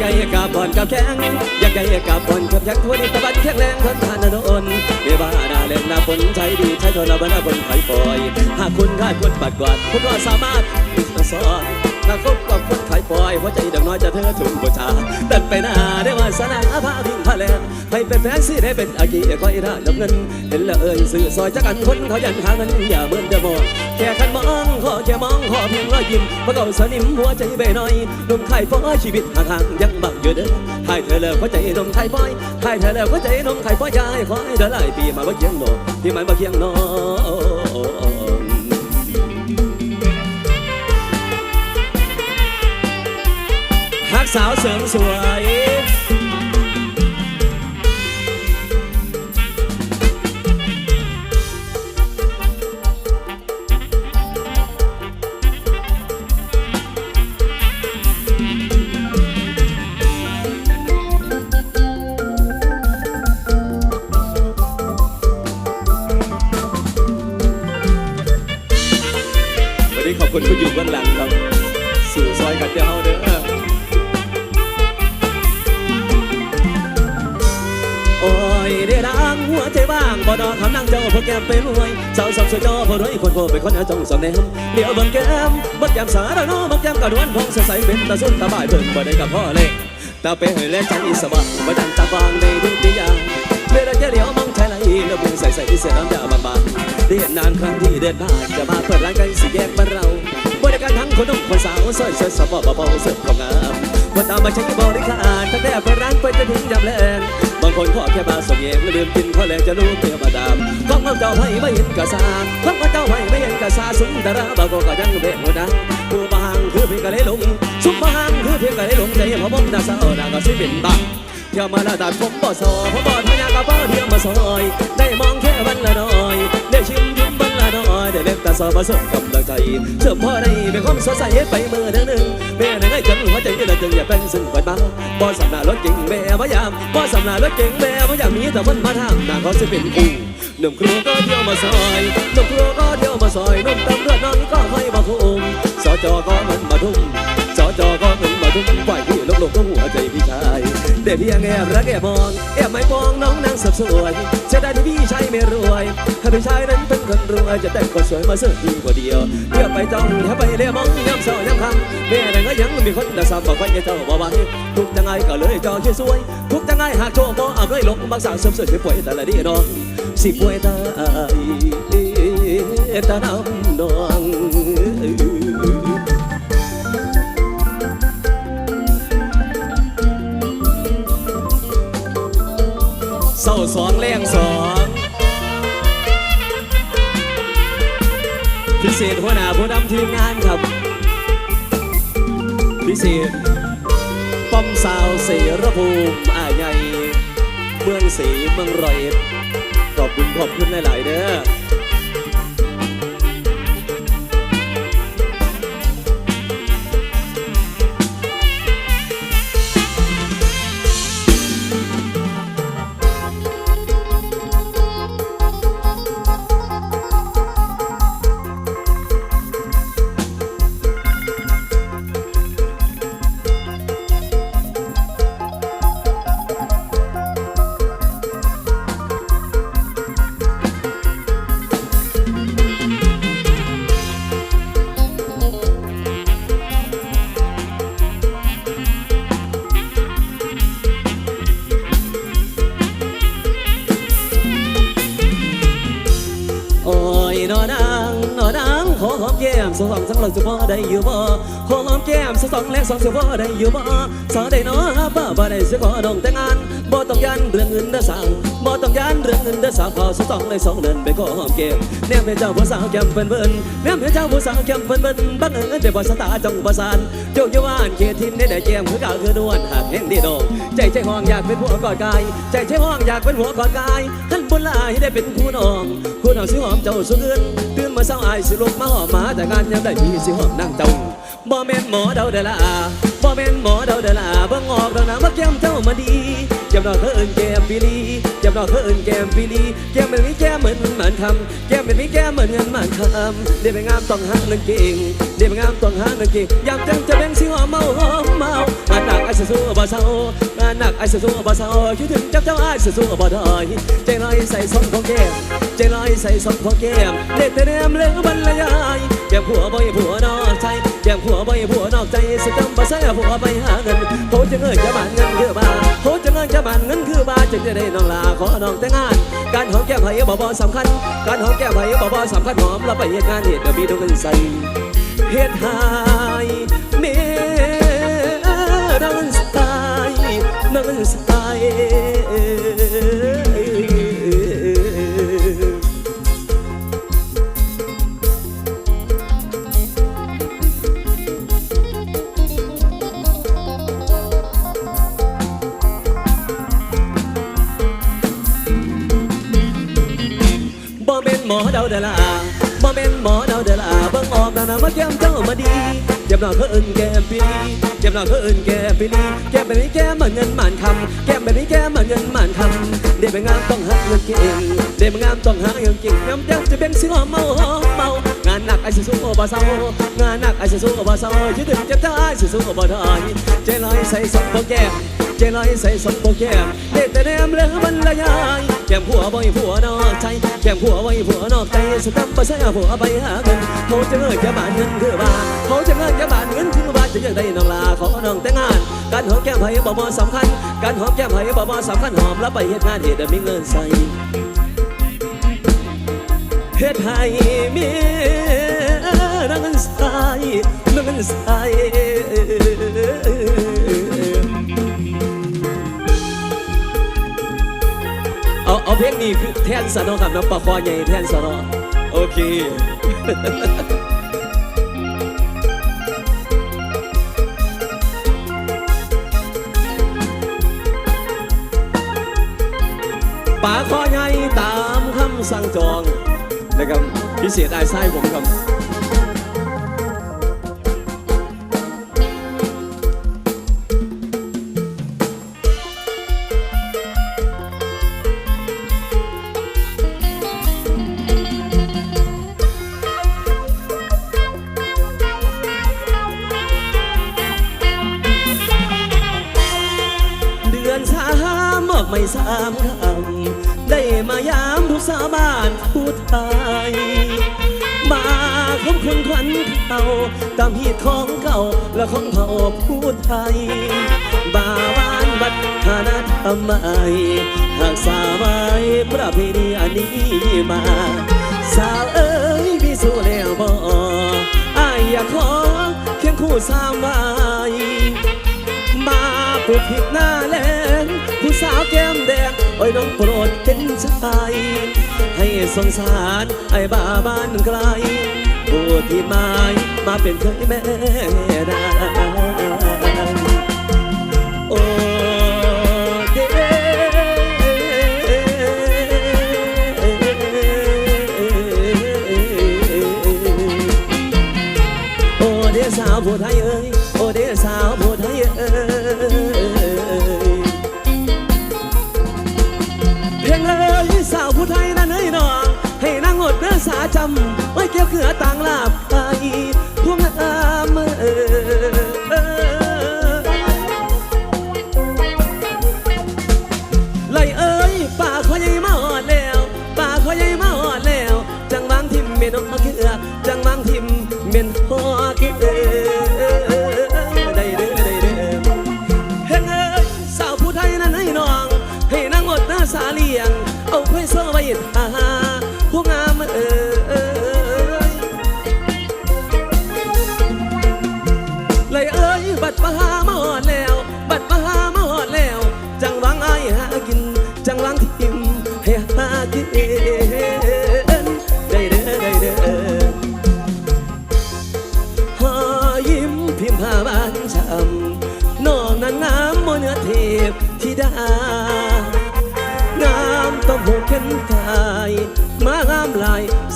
ใหญ่กับบอลกับแข้งอยากใหญ่กับบอลกับแข้งทวนี้ตะบัดแข็งแรงทนทานโดนเมื่อบ้านาเล่นนาฝนใช้ดีใช้ทนละบ้าบนไฟปล่อย หากคุณค่าคุณปัดกวาดคุณก็สามารถติดมาสอน ถ้าคบกับคนขายปล่อยหัวใจดังน้อยจะเธอถึงบูชาเดินไปหน้าได้ว่าสนาพาพิงพาแลนให้เป็นแฟนสิได้เป็นอากีคอยได้ดับเงิน เห็นแล้วเอ่ยสื่อซอยจักกันคนเขายันหาเงินอย่าเบิ่นเดือมองแค่คันมองขอแค่มองขอเพียงรอยยิ้มเพราะเขาสนิมหัวใจเบน่อยหนุ่มไข่ฟ้อยชีวิตห่างๆยังบังอยู่เด้อให้เธอเลิกหัวใจหนุ่มไข่ฟ้อยให้เธอเลิกหัวใจหนุ่มไข่ฟ้อยยายขอให้เธอหลายปีมาบ่เคียงโนที่มันบ่เคียงโน สาวเสริมสวย บ่าเพิ่งบ่ได้กับพ่อเลยตาเป้ให้แลใจสบายบ่ดังตาฟางในดุนติยาเมื่อไรแค่เดียวมองชายไหลแล้วบุงใส่ใส่เสื้อน้ำยาบางๆได้เห็นนานครั้งที่เดินผ่านจะมาเปิดร้านกันสิแยกบ้านเราบริการทั้งคนหนุ่มคนสาวสวยสวยสบเบาๆเสิร์ฟของงามว่าตามมาใช้บริการทั้งแต่เปิดร้านเปิดจนถึงยามแลงบางคนขอแค่บาสมเย็นลืมกินข้อแรงจะรู้เกี่ยวมาดามของเอาเจ้าให้ไม่เห็นกะซาของเอาเจ้าให้ไม่เห็นกะซาสุนทราบางคนก็ยังเบะหัวดังผู้บางคือพียงกะเลยลง สุบางคือเพียงกะเลยลงใจพอบ่มดาสาวนาก็สิเป็นบ้าเที่ยวมาละตัดผมบ่ซอพอบ่ทยากะบ่เที่ยวมาซอย ได้มองแค่วันละน้อย ได้ชิมยิ้มวันละน้อย ได้เล็บตาซอมาเสริมกำลังใจเสริมพอได้เป็นความสดใสไปเมื่อเดือนหนึ่งแม่นึ่งให้จนหัวใจเดือนจึงอย่าเป็นซึ่งปันมาบ่สำนารถเก่งแม่พยายามบ่สำนารถเก่งแม่พยายามมีแต่มันมาทางนางเขาจะเป็นกูหนุ่มครัวก็เที่ยวมาซอยหนุ่มครัวก็เที่ยวมาซอยหนุ่มตำรวจน้องก็ให้มาคุมสจก็มันมาทุ่ม สจก็มันมาทุ่มปล่อยพี่ลงลงก็หัวใจพี่ชายเด็กพี่ยังแอบรักแอบมองแอบไม่มองน้องนางสับสวยจะได้ที่พี่ชายไม่รวยถ้าพี่ชายนั้นเป็นคนรวยจะแต่งคนสวยมาเสิร์ฟพี่กว่าเดียวเพื่อไปจ้องถ้าไปเลี้ยมองย้ำเศร้าย้ำคำแม่แต่ก็ยังมีคนด่าซ้ำบอกว่าจะเจ้าบ่ไหวทุกยังไงก็เลยจอช่วยสวย ทุกยังไงหากโชว์บ่เอาด้วยลงบักษาเสริมสวยป่วยแต่ละดีน้องสิป่วยตายตาน้ำนอง เศร้าสองแรงสองพิเศษหัวหน้าผู้นำทีมงานครับ พิเศษป้อมสาวเสรภูมิอาใหญ่เมืองศรีเมืองรอยขอบคุณขอบคุณหลาย ๆ เด้อ ได้อยู่บ่สอได้น้อป้าบ่ได้สิขอดองแต่งงานบ่ต้องยันเรื่องเงินเด้อสาวบ่ต้องยันเรื่องเงินเด้อสาวขอสองเลยสองเดินไปขอหอมแก้มแนมให้เจ้าผู้สาวแก้มเพิ่นเบิ่นแนมให้เจ้าผู้สาวแก้มเพิ่นเบิ่นบังเอิญได้บ่สตาจ้องประสานโยกยวานเขตทินได้ได้แก้มคือกาคือนวลหากแห่งดีดอกใจใจห้องอยากเป็นผัวกอดกาย ใจใจห้องอยากเป็นหัวกอดกายท่านบุญลายได้เป็นคู่น้องคู่น้องสิหอมเจ้าสุเกินตื่นมาเช้าอายสิลุกมาหอมมาแต่งานยามได้พี่สิหอมนั่งเจ้า บ่แม่นหมอเดาเดอละบ่แม่นหมอเดาเดอละเบิ่งออกแล้วนะว่าแก้มเจ้ามาดีเก็บดอกเธอเอินแก้มปีลีเก็บดอกเธอเอินแก้มปีลีแก้มเป็นวิแก้มเหมือนหมันคำแก้มเป็นวิแก้มเหมือนเงินหมันคำเดี๋ยวไปงามต้องหาเงินเก่งเดี๋ยวไปงามต้องหาเงินเก่งอยากจังจะแบ่งสิหอมเมาหอมเมางานหนักไอ้สู้บ่เศร้างานหนักไอ้สู้บ่เศร้าคิดถึงจับเจ้าไอ้สู้บ่ได้ใจลอยใส่ซองของแก้มใจลอยใส่ซองของแก้มเล็ดแต่แนมเลือบรรยายแก้มผัวบ่อยผัวนอกใจ แก้มผัวบ่อยผัวนอกใจสจำบ่ใส่ผัวไปหาเงินโหจะเงินจะบานเงินคือบาโหจะเงินจะบานเงินคือบาจึงจะได้น้องลาขอน้องแต่งงาน การหอมแก้มไผ่บ่บ่สำคัญ การหอมแก้มไผ่บ่บ่สำคัญหอมแล้วไปเหตุงานเหตุเดี๋ยวมีดวงเงินใส่เฮ็ดหายเมนังสไตล์นังสไตล์าเดล่าบ่เป็นหมอเดาเดอลาบังออกแล้วนะมาแก้มเจ้ามาดีเจ็บหนอกเขาเอิ้นแก้มปีลีเจ็บหนอกเขาเอิ้นแก้มปีลีแก้มแบบนี้แก้มเหมือนเงินหมันคำแก้มแบบนี้แก้มเหมือนเงินหมันคำเด็กไปงามต้องหาเงินเก่งเด็กไปงามต้องหาเงินเก่งย้ำย้ำจะเป็นสิหอมเมาหอมเมาานหนักไอ้สิสู้บ่เศร้างานหนักไอ้สิสู้บ่เศร้าคิดถึงจะได้สิสู้บ่ได้ใจลอยใส่สองพอแก้มใจลอยใส่สมโปแก้มเด็ดแต่แนมเลือบรรยายแก้มผัวบ่อยผัวนอกใจแก้มผัวบ่อยผัวนอกใจสตัมป์บ่ใช่ผัวไปหาเงินเขาจะเงินจะบานเงินคือบ้านเขาจะเงินจะบานเงินคือบ้านจะยังได้น้องลาขอน้องแต่งงานการหอมแก้มไผ่บ่บ่สำคัญการหอมแก้มไผ่บ่บ่สำคัญหอมแล้วไปเฮ็ดงานเฮ็ดมีเงินใส่ เฮ็ดให้มีนังใส่นังใส่เอาเอาเพลงนี้คือแทนสนอครับน้ำปลาคอใหญ่แทนสนอโอเคป่าคอใหญ่ตามคำสั่งจอง นะครับพิเศษไอ้ไส้ผมครับ ไทย บาบานบัดฐานะทำไมหากสาวไว้ประเพณีอันนี้มา สาวเอ้ยมีสู้แล้วบ่อายอยากขอเคียงคู่สามไว้มาปลูกผิดหน้าแลงผู้สาวแก้มแดงโอ้ยน้องโปรดเห็นใจให้สงสารไอ้บ้าบ้านไกลผู้ที่มามาเป็นเคยแม่นา ผู้ไทยเอ้ยโอเดสาวผู้ไทยเอ้ยเพียงเลยสาวผู้ไทยนั่นเอ้ยน้องให้นางอดเนื้อสาจำไว้เกี่ยวเขือต่างลาบ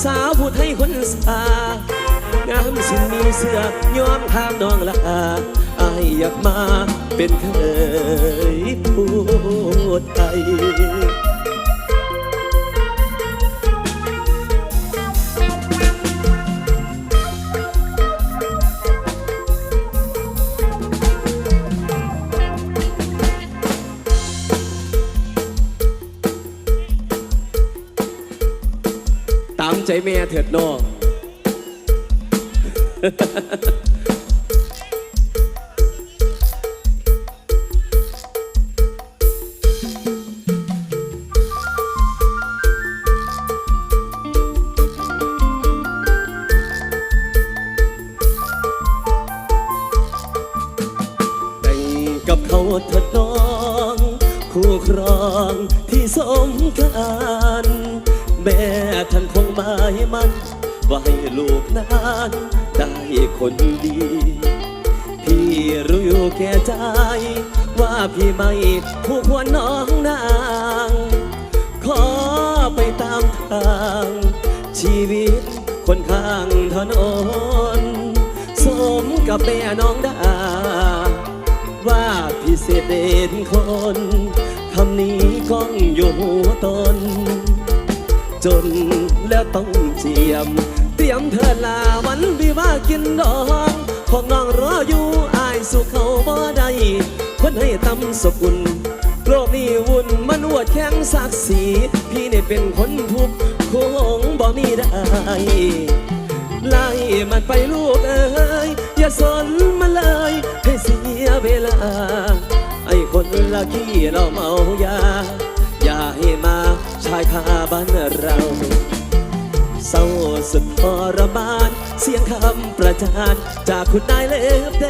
สาวผู้ไทยคนสางามสินมีเสือยอมขามน้องละอาอายอยากมาเป็นเคยผู้ไทย ถิดน้องแต่งกับเขาเถิดน้อง คู่ครองที่สมกัน ลูกนั้นได้คนดี พี่รู้อยู่แก่ใจ ว่าพี่ไม่ผู้ควรน้องนาง ขอไปตามทาง ชีวิตคนข้างถนน สมกับแม่น้องดา ว่าพี่เศษเด่นคนคำนี้ก้องอยู่หัวตน จนแล้วต้องเจียม รียมเถิดลาวันวิว่ากินดองของน้องรออยู่อายสู่เขาบ่ได้คนให้ตำสกุลโลกนี้วุ่นมันอวดแข้งศักดิ์ศรีพี่เนี่เป็นคนทุกข์คงบ่มีได้ไล่มันไปลูกเอ้ยอย่าสนมันเลยให้เสียเวลา ไอ้คนละขี้เราเมายา อย่าให้มาชายคาบ้านเรา ศร้าสุดทรมาน เสียงคำประจานจากคุณนายเล็บแด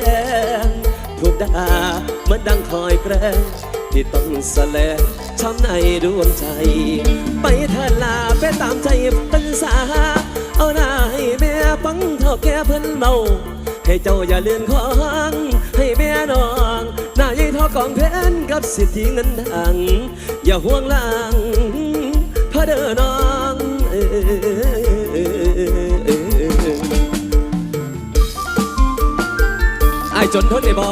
งถูกด่ามือนดังคอยแกล้งที่ต้องแสลงช้ำในดวงใจ ไปเถอะลาไปตามใจเป็นสาเอาหน้าให้แม่ฟังเท่าแก่เพิ่นเมาให้เจ้าอย่าเลื่อนของ ให้แม่น้องหน้าใหญ่ทอกองเพนกับสิทธิเงินดังอย่าห่วงหลังพระเด้อน้องเออ จนทนได้บ่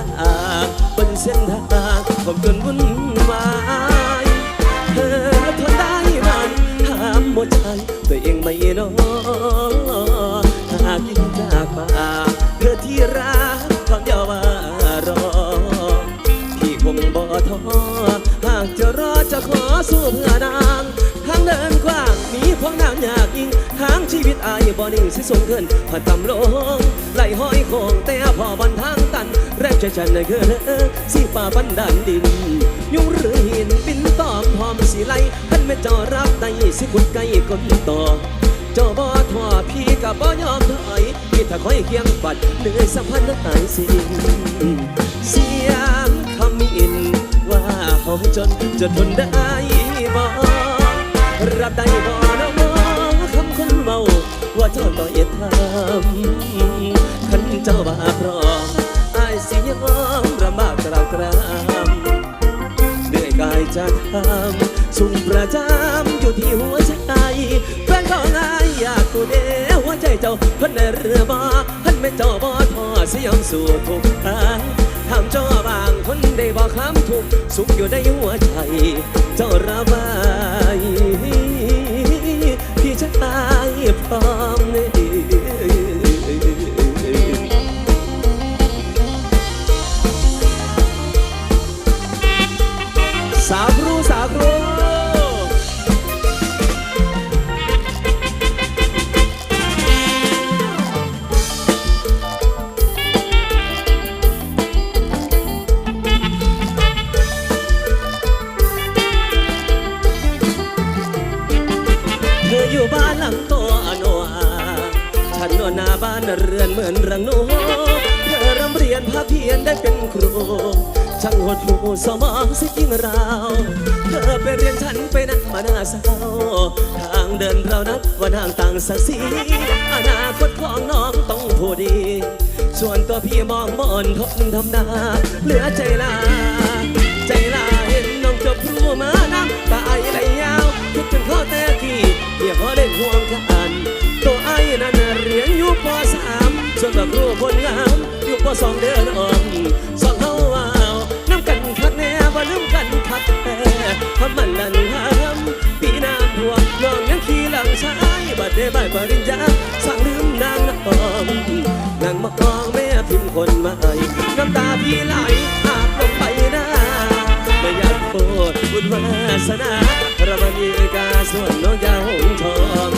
ทุกบนเส้นทางผมจนวุ่นวายเธอทนได้มันถามหมดใจตัวเองไม่นอหากยิ่งจากมาเธอที่รักขอเดียวว่ารอพี่คงบ่ท้อหากจะรอจะขอสู้เพื่อนางทางเดินกว้างมีพวกนางอยากยิงทางชีวิตอายบ่นิ่งสิสูงขึ้นผ่านต่ำลงไหลห้อยโคงแต่พอบันทางตันแรก ใจฉันน่ะคือสีฟ้าบันดาลดิน ยุงหรือหินบินตอมพร้อมสีไหลท่านไม่จอรับได้สิคุณไก่กลต่อเจ้าบ่ทอพี่กับบ่ยอมถอยพี่ถ้าคอยเคียงปัดเหนื่อยสัมพันธ์หายสิเสียงคำมิน ว่าเขาจนจะทนได้บ่รับได้บ่น้องคำคนเมาว่าเจ้าต่อยทำขันเจ้าบาพร้อม ยสิยอมรำบากกล่าวกรามเหนื่อยกายจะทำสุ่มประจำอยู่ที่หัวใจแฟนของอายอยากกูเดหัวใจเจ้าพันในเรือบ่พันไม่เจ้าบ่ทอเสียงสู่ทุกทางถามเจ้าบางคนได้บอกคำทุกสุขอยู่ในหัวใจ เจ้าระบายพี่จะตายพร้อม สาครูอยู่บ้านหลังโตอโนอาฉันนอนนาบ้านเรือนเหมือนรังโนเธอร่ำเรียนพาเพียนได้เป็นครู ช่างหดหูสมองสิยิ่งราวเธอไปเรียนฉันไปนั่งมาหน้าเศร้าทางเดินเรานัดวันห่างต่างสักสีอนาคตของน้องต้องผู้ดี ส่วนตัวพี่มองมอนทนทำนาเหลือใจลา ใจลาเห็นน้องจบครูมาน้ำตาไอไหลยาวคิดถึงข้อแต่กี้เพียงพอได้ห่วงกันตัวไอ้นั้นเรียนอยู่ปสามส่วนกับครูคนงามอยู่ปสองเดือนอ่อน ทำมันนั่นทำปีน้ำท่วมน้องยังขี่หลังชายบัดเดบายปริญญาสั่งลืมนางน้อมนางมองแม่พิมพ์คนใหม่น้ำตาพี่ไหลอาบลงไปหน้าไม่อยากโปรดบุญวาสนาระมันีกาส่วนน้องยาหงทอง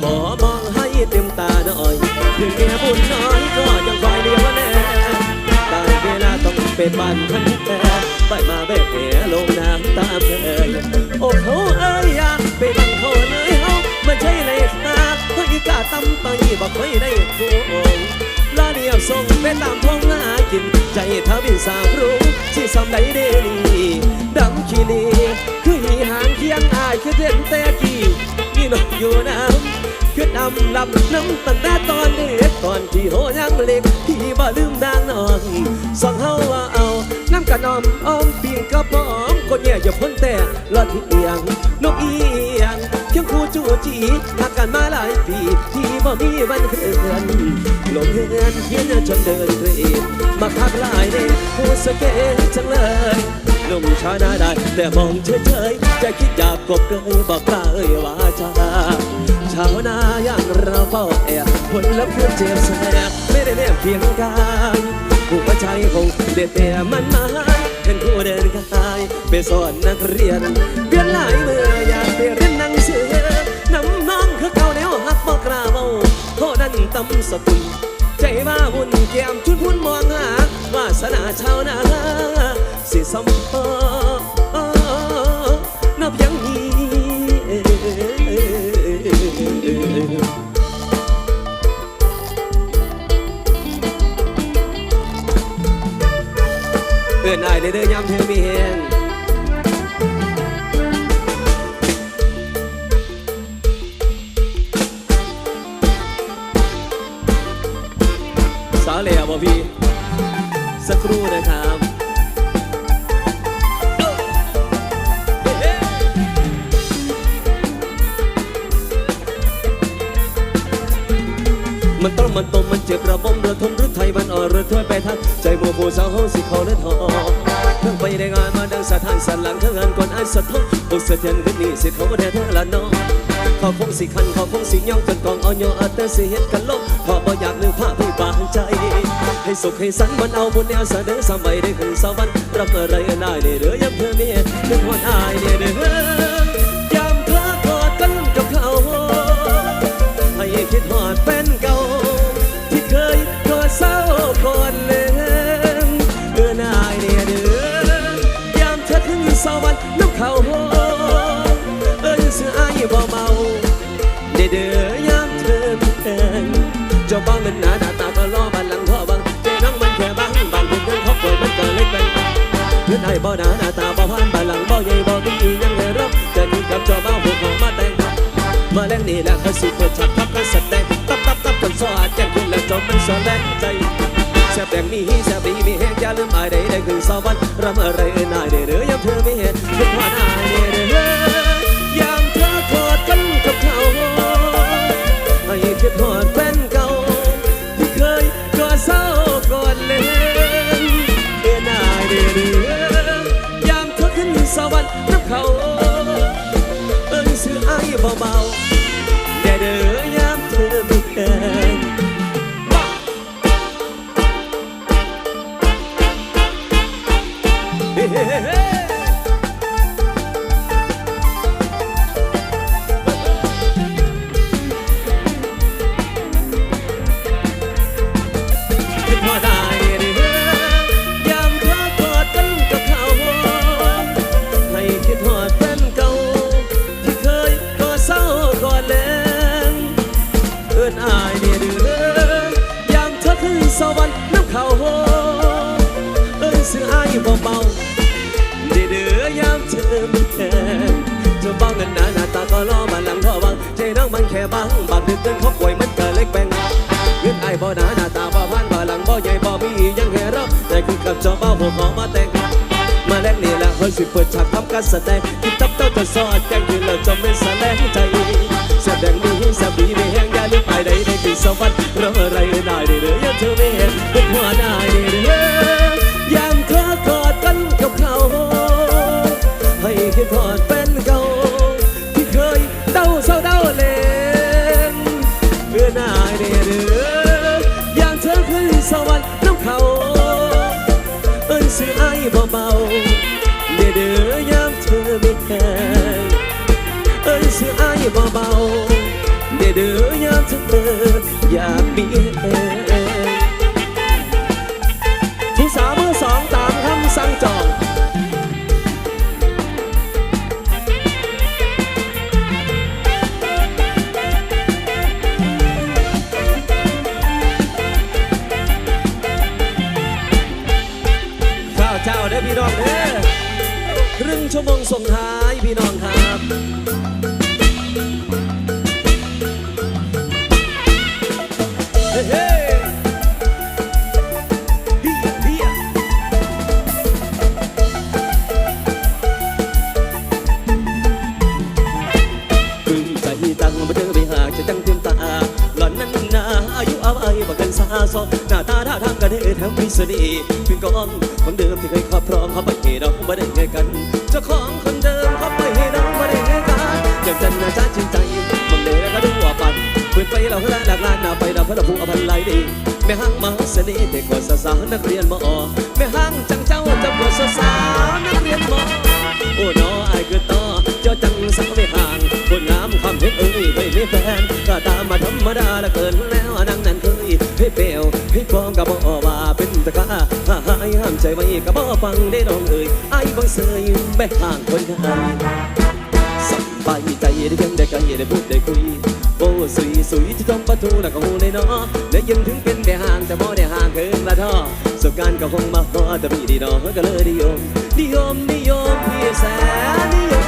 ขอมองให้เต็มตาหน่อยถึงแก่บุญน้อยก็ยังคอยเดียวแน่ได้เวลาต้อง ไปปั่นทันแท้ไปมาเบ็ดแหลงน้ำตาเพลยโอ้เขาเอ้ยยาไปบังเขาเลยเฮาไม่ใช่เลยครับเฮ้ยกาตั้มไปบอกเคยได้คู่ลาเดียวส่งไปตามท้องหากิน ใจทวินสาวรู้ที่สำใดเดนีดำขี้ลีคือหีหางเคียงอายคือเด่นแต่กี้นี่นกอยู่น้ำคือนำลำน้ำตั้งแต่ตอนเด็กตอนที่โหยังเล็กที่บ่ลืมนางนอนสองเฮา อ้อมอ้อมปีงกระป๋องคนแย่อย่าพ้นแต่ลอดที่เอียงนกเอียงเคียงคู่จูจีหักกันมาหลายปีที่บ่มีวันเคลื่อนลงเฮือนเพียนจนเดินเกรดมาคักหลายเด้ผู้สเกตจังเลยหนุ่มชาหน้าได้แต่มองเฉยๆจะคิดอยากกบเกยบอกกล้าเอ่ยว่าจาชาวนาอย่างเราเฝ้าแอบผลลัพธ์เพื่อเจ็บแสบไม่ได้แนบเคียงกายผู้ประชัยคงเด็ดแต่มันมา เป็นผู้เดินกายไปสอนนักเรียน เปลี่ยนหลายเมื่ออยากไปเรียนหนังสือน้ำน้องคือเก่าแนวหักบอกกล้าเบาโทษนั้นตำสกุล ใจว่าหุ่นแก้มชุดพุ่นมองหาวาสนาชาวนาสิสมพอ แต่สิเหตุกันลบพอบ่อยากนึกภาพให้บางใจ ให้สุขให้สันมันเอาบุญแนวเสนอสมัยได้ขึ้นสวรรค์รับอะไรได้เนี่ยเด้อยามเธอเมียนึกว่าอายเนี่ยเด้อยามเธอกอดกันกับเขาให้คิดหอดเป็น บ่หนาหน้าตาบ่ผ่านบ่หลังบ่ใหญ่บ่มีอีหยังเลยรับจะนี่กับเจ้าบ้าพวกเขามาแต่งมาแรงนี่แหละเขาสิเปิดฉากทับกันแตงตับตับตับกันซอดแจ้งคุณและจอมันสอนแรงใจแซ่บแดงมีแซ่บดีมีแห้งอย่าลืมอายได้ได้ขึ้นสวรรค์รำอะไรเอ่ย วรรค์น้ำเขาเอ้ยเสืออายเบาๆเดือเดือยามเธอมีแทนจะบ้างเงินหนาหน้าตาก็ล้อมาหลังท่อบังใจน้องมันแค่บางบางเดือนเดือนเขาป่วยมันเกิดเล็กแบงเงินไอ้ายบ่หนาหน้าตาบ่พันบ่หลังบ่ใหญ่บ่มียังแค่เราแต่คือกับจอเบ้าหัวขอมมาแต่งมาแรกนี่แหละเฮ้ยสิเปิดฉากทำการแสดงที่ทับเต้าจะสอดแจ้งที่เราจะไม่แสดงใจ แสดงมีให้สบีไม่แห้งยาลืมไปไดในที่สวรรค์เราอะไรได้ได้เลยยังเธอไม่เห็นเป็นหัวน้าได้เลยยังเคยกอดกันกับเขาให้คิดทอดเป็น อิ้นซื้อไอ้าเบาเด้อเด้อยามเธออย่ากมีแรงผู้สาวมือสองตามคำสั่งจองเจ้าเด้อพี่น้องเด้อครึ่งชั่วโมงส่งท้ายพี่น้องครับ ท่าทางกันเด้ทั้งพิษณีเป็นกองคนเดิมที่เคยครอบครองเขาไปให้เราไม่ได้ไงกันเจ้าของคนเดิมเขาไปให้เราไม่ได้ไงกันอย่างจันนาจ้าจริงใจมันเลยก็ดูว่าปันเพื่อนไปเราหลักล้านนาไปเราพระผู้อภัยไหลดีแม่ห้างมาเสน่ห์เด็กกว่าสาวนักเรียนมอแม่ห้างจังเจ้าจะกว่าสาวนักเรียนมอโอ้นอไอ้คือต่อเจ้าจังสังไม่ห่างคนงามคำเห็นเอ้ยไม่มีแฟนก็ตามมาธรรมดาละเกินแล้ว เปลวให้ฟองกับบ่ว่าเป็นตะกาหาหายห้ามใจไว้กับบ่ฟังได้น้องเอ้ยไอ้บังเสยแบกห่างคนไทยสบายใจได้เพียงได้กันได้พูดได้คุยโอ้สุยสุยที่ต้องประตูน่ะก็หูในน้อและยังถึงเป็นแค่ห่างแต่บ่ได้ห่างเกินละท่อสบการก็คงมาพอแต่พี่ดีน้องก็เลยนิยมนิยมนิยมพี่แสนนิยม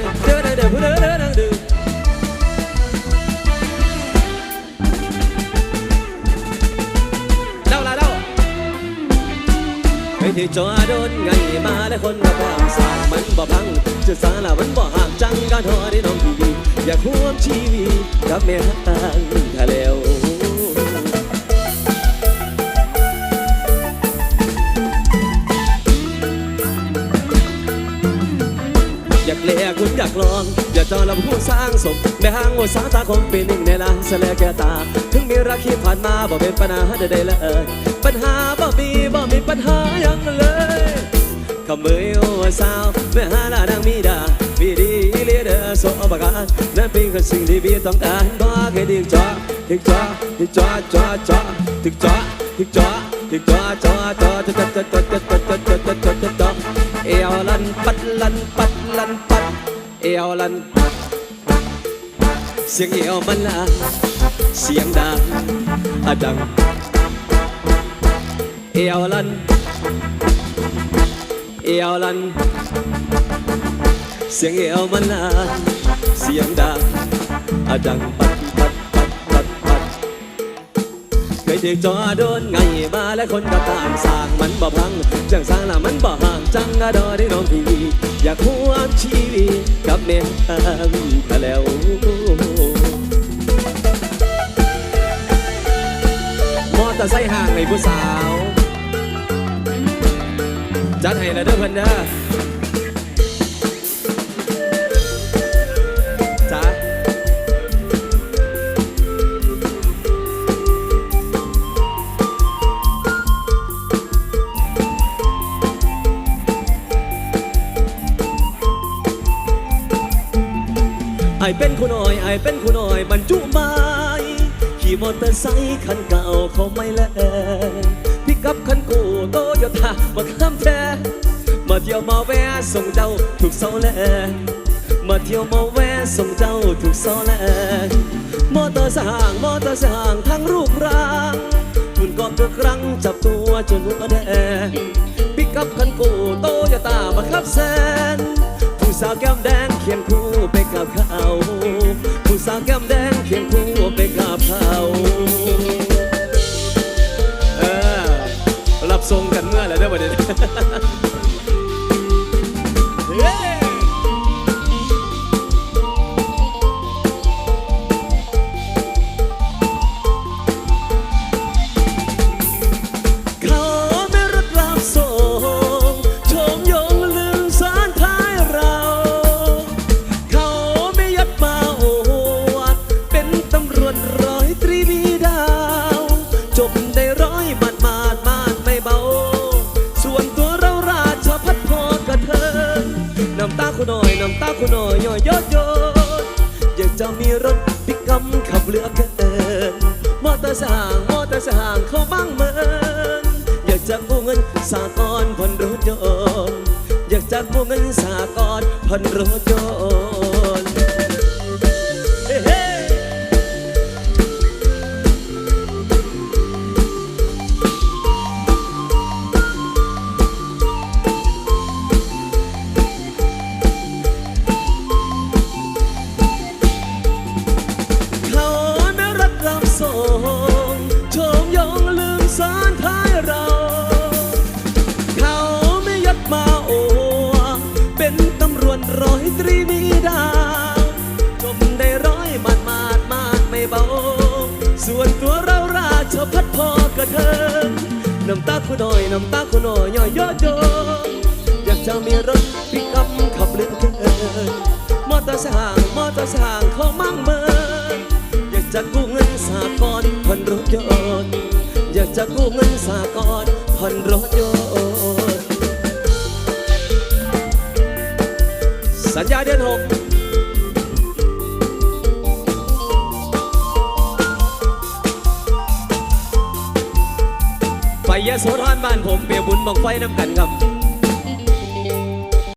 ที่จอโดนไงมาและคนกับามสามมันบ่พังจะสาละมันบ่ห่างจังก็ทอได้น้องพี่อยากควมชีวิตกับแม่ทางทะเล จอเราผู้สร้างสมแม่หางโอสาตาคงเป็นหนึ่งในลานสลายแกตา ถึงมีรักที่ผ่านมาบ่เป็นปัญหาใดๆเลยปัญหาบ่มีบ่มีปัญหาหยังเลยคำเมยโอ้สาวแม่หาลาดังมีดาบีดีเลียเดอโซบการนั่นเป็นคือสิ่งที่พี่ต้องการบอกให้ดิ้งจ้าดิ้งจ้าดิ้งจ้าจ้าจ้าดิ้งจ้าดิ้งจ้าดิ้งจ้าจ้าจ้าจ้าจ้าจ้าจ้าจ้าจ้าจ้าจ้าจ้าจ้าจ้าเอวลันปัดลันปัดลัน eo lăn. Siêng eo man la Siêng đà à đằng. Eo lăn Eo lăn. Siêng eo man la Siêng đà à đằng. ถูกจอโดนไงมาและคนก็ตามสร้างมันบ่พังจังสร้างละมันบ่ห่างจังอะดอได้น้องพี่อยากควมชีวิตกับแม่ทางทะแล้วมอเตอร์ไซค์ห่างในผู้สาว จัดให้ล้วเด้อเพิ่นเด้อ ตอร์ไซคันเก่าเขาไม่แลพิกับคันกูโตโยต้ามาข้ามแท้มาเที่ยวมาแวะส่งเจ้าถูกเสาแลมาเที่ยวมาแวะส่งเจ้าถูกเสาแลมอเตอร์สร้างมอเตอร์สร้างทั้งรูปร่างทุนกอบตัวครั้งจับตัวจนหัวแดงพิกับคันกูโตโยต้ามาขับแซนผู้สาวแก้มแดงเคียงคู่ไปกับเขาผู้สาวแก้มแดง เตอร์สร้างเขาบ้างเมินอยากจะกู้เงินสากลผ่อนรถยนต์อยากจะกู้เงินสากลผ่อนรถยนต์ พัดพอกระเทินน้ำตาคุณหน่อยน้ำตาคุณหน่อยย่อยยอดโยอยากจะมีรถปิกอัพขับเลือเกินมอเตอร์สางมอเตอร์สร้างเขามั่งเมินอยากจะกู้เงินสากลผ่อนรถยนต์อยากจะกู้เงินสากลผ่อนรถยนต์สัญญาเดือนหก ยะโสธรบ้านผมเปียบุญบังไฟน้ำกันครับ